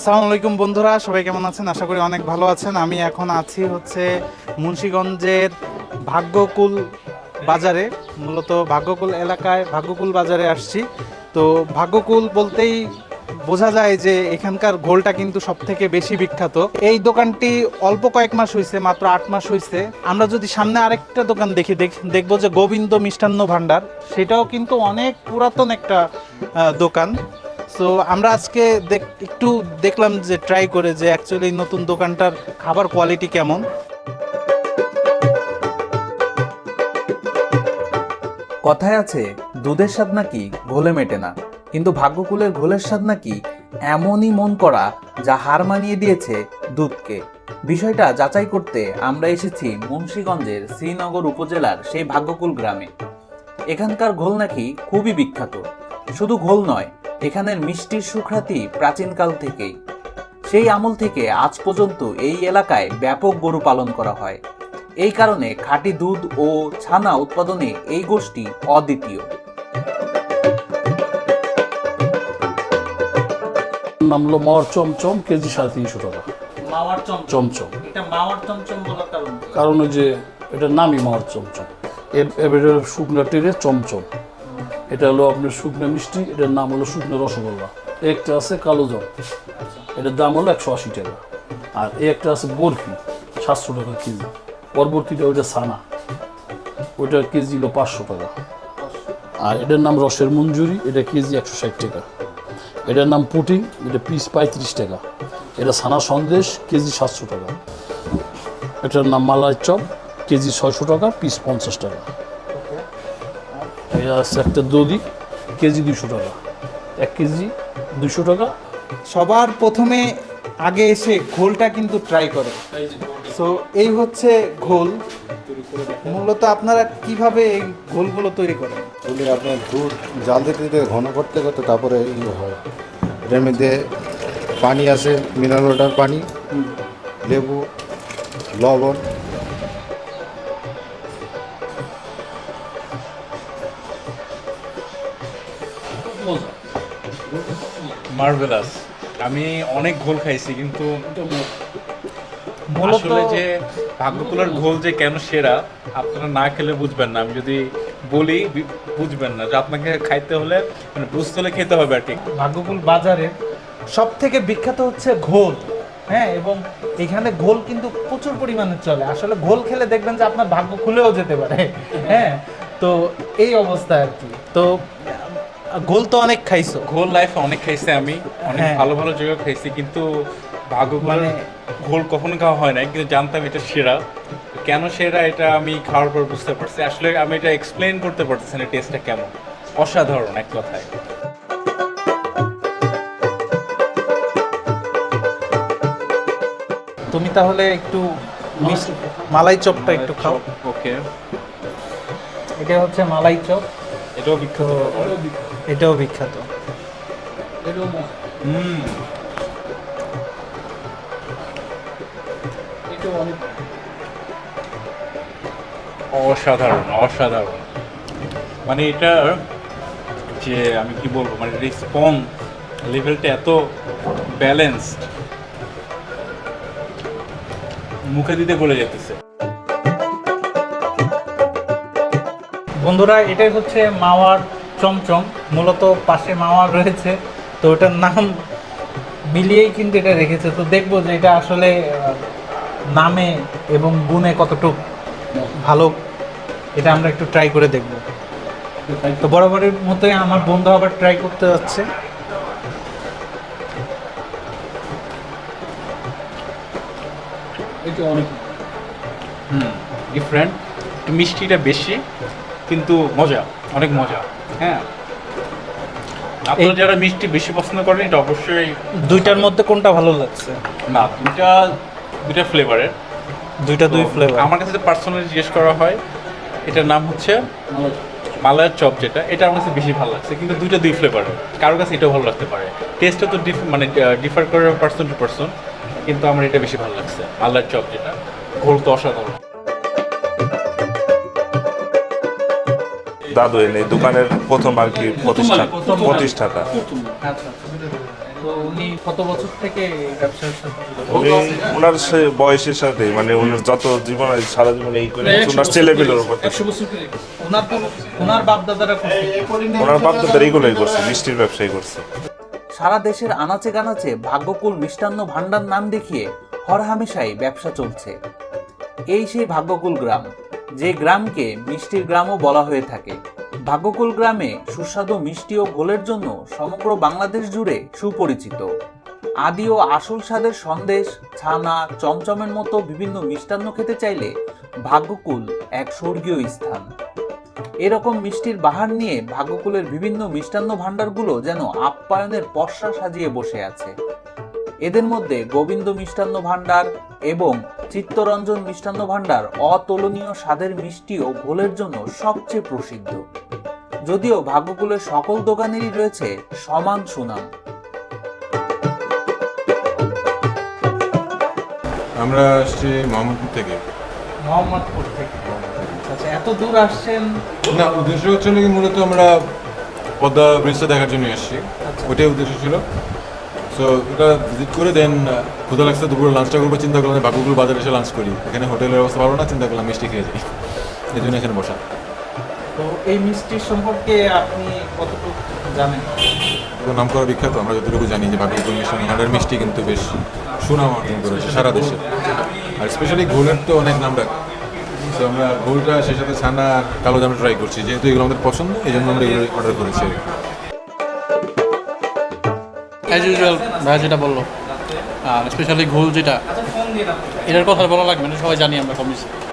আসসালামু আলাইকুম বন্ধুরা, সবাই কেমন আছেন? আশা করি অনেক ভালো আছেন। আমি এখন আছি হচ্ছে মুন্সীগঞ্জের ভাগ্যকুল বাজারে, মূলত ভাগ্যকুল এলাকায় ভাগ্যকুল বাজারে আসছি। তো ভাগ্যকুল বলতেই বোঝা যায় যে এখানকার ঘোলটা কিন্তু সব থেকে বেশি বিখ্যাত। এই দোকানটি অল্প কয়েক মাস হয়েছে মাত্র আট মাস হয়েছে আমরা যদি সামনে আরেকটা দোকান দেখি, দেখ- দেখব যে গোবিন্দ মিষ্টান্ন ভাণ্ডার। সেটাও কিন্তু অনেক পুরাতন একটা দোকান। সো আমরা আজকে একটু দেখলাম যে ট্রাই করে যে অ্যাকচুয়ালি নতুন দোকানটার খাবার কোয়ালিটি কেমন। কথায় আছে, দুধের স্বাদ নাকি ঘোলে মেটে না। কিন্তু ভাগ্যকুলের ঘোলের স্বাদ নাকি এমনই মন করা যা হার মানিয়ে দিয়েছে দুধকে। বিষয়টা যাচাই করতে আমরা এসেছি মুন্সীগঞ্জের শ্রীনগর উপজেলার সেই ভাগ্যকুল গ্রামে। এখানকার ঘোল নাকি খুবই বিখ্যাত। শুধু ঘোল নয় এখানের মিষ্টির সুখ্যাতি প্রাচীনকাল থেকেই। সেই আমল থেকে আজ পর্যন্ত এই এলাকায় ব্যাপক গরু পালন করা হয়। এই কারণে খাঁটি দুধ ও ছানা উৎপাদনে এই গোষ্ঠী অদ্বিতীয়। নাম হলো মাওয়ার চমচম কেজি সাড়ে তিনশো টাকা। মাওয়ার চমচম? এটা মাওয়ার চমচম বলার কারণ কারণ ওই যে এটার নামই মাওয়ার চমচম। এবারে শুকনো টেনে চমচম। এটা হলো আপনার শুকনো মিষ্টি, এটার নাম হলো শুকনো রসগোল্লা। একটা আছে কালো জল, এটার দাম হলো একশো আশি টাকা। আর এই একটা আছে বরফি, সাতশো টাকা কেজি। পরবর্তীটা ওইটা সানা ওইটা কেজি হলো পাঁচশো টাকা। আর এটার নাম রসের মঞ্জুরি, এটা কেজি একশো ষাট টাকা। এটার নাম পুটিং, এটা পিস পঁয়ত্রিশ টাকা। এটা সানা সন্দেশ, কেজি সাতশো টাকা। এটার নাম মালাই চপ কেজি ছয়শো টাকা, পিস পঞ্চাশ টাকা। এটা আছে একটা দধি কেজি দুশো টাকা। এক কেজি দুশো টাকা। সবার প্রথমে আগে এসে ঘোলটা কিন্তু ট্রাই করে। সো এই হচ্ছে ঘোল। মূলত আপনারা কীভাবে এই ঘোলগুলো তৈরি করেন? তুলে আপনার দুধ জাল দিতে দিতে ঘন করতে করতে তারপরে ইয়ে হয়। এটার মধ্যে পানি আছে মিনারেল ওয়াটার পানি লেবু লবণ মার্ভেলাস। আমি অনেক ঘোল খাইছি কিন্তু আসলে যে ভাগ্যকুলার ঘোল যে কেন সেরা আপনারা না খেলে বুঝবেন না। আমি যদি বলি বুঝবেন না। যে আপনাকে খাইতে হলে মানে বুঝতে হলে খেতে হবে আর কি। ভাগ্যকুল বাজারের সব থেকে বিখ্যাত হচ্ছে ঘোল হ্যাঁ? এবং এখানে ঘোল কিন্তু প্রচুর পরিমাণে চলে। আসলে ঘোল খেলে দেখবেন যে আপনার ভাগ্য খুলেও যেতে পারে হ্যাঁ? তো এই অবস্থা আর কি। তো ঘোল তো অনেক খাইছো। গোল লাইফে অনেক খাইছি আমি। অনেক হ্যাঁ। ভালো ভালো জায়গায় খাইছি কিন্তু ভাগ্যকুলার মানে- ঘোল কখনো খাওয়া হয় না কিন্তু জানতাম এটা সেরা। কেন সেরা এটা আমি খাওয়ার পর বুঝতে পারছি। আসলে আমি এটা এক্সপ্লেন করতে পারতেছি না টেস্টটা কেমন। অসাধারণ এক কথায়। তুমি তাহলে একটু মালাই চপটা একটু খাও। ওকে এটা হচ্ছে মালাই চপ। এটাও বিখ্যাত। এটাও বিখ্যাত। হুম। অসাধারণ অসাধারণ। মানে এটা যে আমি কি বলব মানে রেসপন্স লেভেলটা এত ব্যালেন্সড। মুখে দিতে গলে যেতেছে বন্ধুরা এটাই হচ্ছে মাওয়ার চমচম মূলত পাশে মাওয়ার রয়েছে। তো ওটার নাম মিলিয়েই কিন্তু এটা রেখেছে। তো দেখব যে এটা আসলে নামে এবং গুণে কতটুক ভালো, এটা আমরা একটু ট্রাই করে দেখব। তো বরাবরের মতোই আমার বন্ধু আবার ট্রাই করতে যাচ্ছে। ডিফারেন্ট মিষ্টিটা বেশি, কিন্তু মজা, অনেক মজা। হ্যাঁ। আপনারা যারা মিষ্টি বেশি পছন্দ করেন এটা অবশ্যই দুইটার মধ্যে কোনটা ভালো লাগছে? না দুইটা দুইটা ফ্লেভারের দুইটা দুই ফ্লেভার আমার কাছে পার্সোনালি জিজ্ঞেস করা হয় এটার নাম হচ্ছে মালায়ার চপ যেটা এটা আমার কাছে বেশি ভালো লাগছে কিন্তু দুইটা দুই ফ্লেভারের কারোর কাছে এটাও ভালো লাগতে পারে। টেস্টটা তো ডিফ মানে ডিফার করে পার্সন টু পার্সন কিন্তু আমার এটা বেশি ভালো লাগছে মালায়ার চপ যেটা। ঘোল তো অসাধারণ। দাদু এনে দোকানের প্রথম আর কি প্রতিষ্ঠা। প্রতিষ্ঠাতা। উনি ওনার সে বয়সের সাথে মানে ওনার যত জীবন সারা জীবন এই করে ওনার ছেলেপিলের উপর ওনার করছে। ওনার বাপ দাদার এইগুলোই করছে মিষ্টির ব্যবসায়ী করছে। সারা দেশের আনাচে গানাচে ভাগ্যকুল মিষ্টান্ন ভাণ্ডার নাম দেখিয়ে হরহামেশাই ব্যবসা চলছে। এই সেই ভাগ্যকুল গ্রাম। যে গ্রামকে মিষ্টির গ্রামও বলা হয়ে থাকে। ভাগ্যকুল গ্রামে সুস্বাদু মিষ্টি ও ঘোলের জন্য সমগ্র বাংলাদেশ জুড়ে সুপরিচিত। আদি ও আসল স্বাদের সন্দেশ, ছানা, চমচমের মতো বিভিন্ন মিষ্টান্ন খেতে চাইলে ভাগ্যকুল এক স্বর্গীয় স্থান। এরকম মিষ্টির বাহার নিয়ে ভাগ্যকুলের বিভিন্ন মিষ্টান্ন ভাণ্ডারগুলো যেন আপ্যায়নের পসরা সাজিয়ে বসে আছে। এদের মধ্যে গোবিন্দ মিষ্টান্ন ভাণ্ডার এবং চিত্তরঞ্জন মিষ্টান্ন ভাণ্ডার অতুলনীয় স্বাদের মিষ্টি ও ঘোলের জন্য সবচেয়ে প্রসিদ্ধ। যদিও ভাগ্যকুলের সকল দোকানেরই রয়েছে সমান সুনাম। আমরা আসছি মোহাম্মদপুর থেকে। মোহাম্মদপুর থেকে। আচ্ছা এত দূর আসছেন? না উদ্দেশ্য হচ্ছে নাকি মূলত আমরা পদ্মা ব্রিজটা দেখার জন্য এসেছি। ওইটাই উদ্দেশ্য ছিল। সো ওটা ভিজিট করে দেন ক্ষুদা লাগছে দুপুরে লাঞ্চটা করব চিন্তা করলাম যে বাবুগুলো বাজারে এসে লাঞ্চ করি। এখানে হোটেলের অবস্থা ভালো না চিন্তা করলাম মিষ্টি খেয়ে যাই এই জন্য এখানে বসা। তো এই মিষ্টির সম্পর্কে আপনি কতটুকু জানেন? নাম করা বিখ্যাত আমরা যতটুকু জানি যে ভাগ্যপুর মিষ্টান্ন ভাণ্ডার মিষ্টি কিন্তু বেশ সুনাম অর্জন করেছে সারা দেশে। আর স্পেশালি ঘোলের তো অনেক নাম ডাক। তো আমরা ঘোলটা সেই সাথে ছানা কালো জামটা ট্রাই করছি যেহেতু এগুলো আমাদের পছন্দ এই জন্য আমরা এগুলো অর্ডার করেছি আর কি। অ্যাজ ইউজুয়াল ভাই যেটা বলল। আর স্পেশালি ঘোল যেটা, এটার কথা বলা লাগবে না, সবাই জানি আমরা কম বেশি।